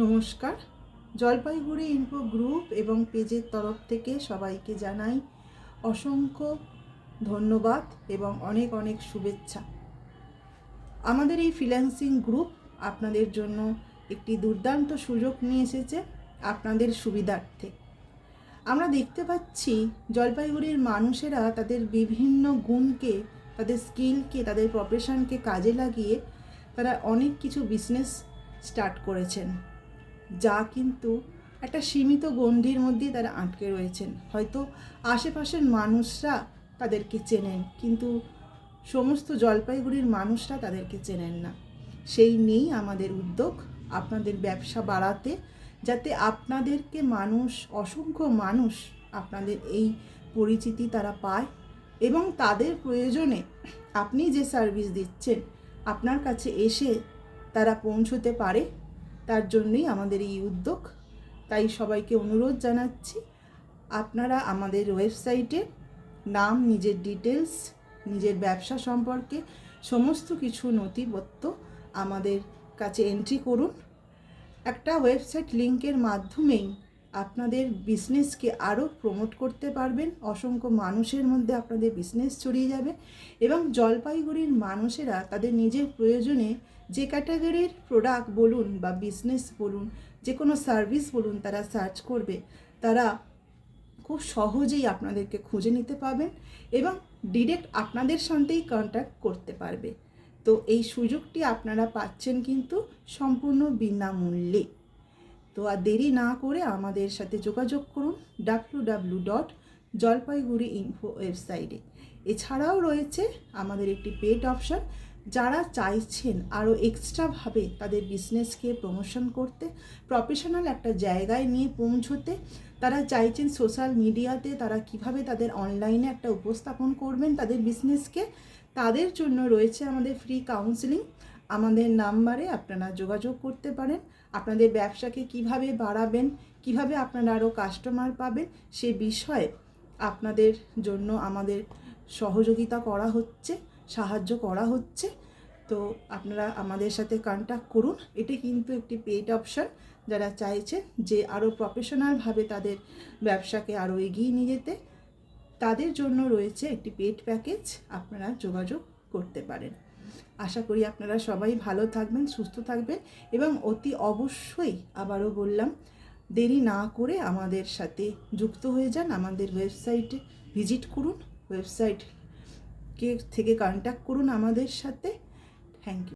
নমস্কার। Jalpaiguri info group এবং পেজের তরফ থেকে সবাইকে জানাই অসংখ্য ধন্যবাদ এবং অনেক অনেক শুভেচ্ছা। আমাদের এই ফ্রিল্যান্সিং গ্রুপ আপনাদের জন্য একটি দুর্দান্ত সুযোগ নিয়ে এসেছে আপনাদের সুবিধার্থে। আমরা দেখতে পাচ্ছি জলপাইগুড়ির মানুষেরা তাদের বিভিন্ন গুণকে, তাদের স্কিলকে তাদের প্রফেশনকে কাজে লাগিয়ে তারা অনেক কিছু বিজনেস স্টার্ট করেছেন। যা কিন্তু একটা সীমিত গণ্ডির মধ্যেই তারা আটকে রয়েছেন। হয়তো আশেপাশের মানুষরা তাদেরকে চেনেন, কিন্তু সমস্ত জলপাইগুড়ির মানুষরা তাদেরকে চেনেন না। সেই নিয়েই আমাদের উদ্যোগ, আপনাদের ব্যবসা বাড়াতে, যাতে আপনাদেরকে মানুষ, অসংখ্য মানুষ আপনাদের এই পরিচিতি তারা পায় এবং তাদের প্রয়োজনে আপনি যে সার্ভিস দিচ্ছেন, আপনার কাছে এসে তারা পৌঁছতে পারে। তার জন্যই আমাদের এই উদ্যোগ। তাই সবাইকে অনুরোধ জানাচ্ছি, আপনারা আমাদের ওয়েবসাইটে নাম, নিজের ডিটেলস নিজের ব্যবসা সম্পর্কে সমস্ত কিছু নথিপত্র আমাদের কাছে এন্ট্রি করুন। একটা ওয়েবসাইট লিংকের মাধ্যমেই আপনাদের বিজনেসকে আরও প্রমোট করতে পারবেন। অসংখ্য মানুষের মধ্যে আপনাদের বিজনেস ছড়িয়ে যাবে এবং জলপাইগুড়ির মানুষেরা তাদের নিজের প্রয়োজনে যে ক্যাটাগরির প্রোডাক্ট বলুন বা বিজনেস বলুন, যে কোনো সার্ভিস বলুন তারা সার্চ করবে, তারা খুব সহজেই আপনাদেরকে খুঁজে নিতে পারবেন এবং ডিরেক্ট আপনাদের সঙ্গেই কন্ট্যাক্ট করতে পারবে। তো এই সুযোগটি আপনারা পাচ্ছেন কিন্তু সম্পূর্ণ বিনামূল্যে। তো আর দেরি না করে আমাদের সাথে যোগাযোগ করুন W W dot Jalpaiguri info ওয়েবসাইটে এছাড়াও রয়েছে আমাদের একটি পেড অপশন যারা চাইছেন আরও এক্সট্রাভাবে তাদের বিজনেসকে প্রমোশন করতে প্রফেশনাল একটা জায়গায় নিয়ে পৌঁছতে, তারা চাইছেন সোশ্যাল মিডিয়াতে তারা কীভাবে তাদের অনলাইনে একটা উপস্থাপন করবেন তাদের বিজনেসকে তাদের জন্য রয়েছে আমাদের ফ্রি কাউন্সিলিং আমাদের নাম্বারে আপনারা যোগাযোগ করতে পারেন। আপনাদের ব্যবসাকে কীভাবে বাড়াবেন, কীভাবে আপনারা আরও কাস্টমার পাবেন, সে বিষয়ে আপনাদের জন্য আমাদের সহযোগিতা করা হচ্ছে, সাহায্য করা হচ্ছে। তো আপনারা আমাদের সাথে কন্ট্যাক্ট করুন। এটি কিন্তু একটি পেড অপশন যারা চাইছে যে আরও প্রফেশনালভাবে তাদের ব্যবসাকে আরও এগিয়ে নিয়ে যেতে, তাদের জন্য রয়েছে একটি পেড প্যাকেজ আপনারা যোগাযোগ করতে পারেন। আশা করি আপনারা সবাই ভালো থাকবেন, সুস্থ থাকবেন এবং অতি অবশ্যই আবারও বললাম, দেরি না করে আমাদের সাথে যুক্ত হয়ে যান। আমাদের ওয়েবসাইটে ভিজিট করুন। ওয়েবসাইট কে থেকে কন্ট্যাক্ট করুন আমাদের সাথে। Thank you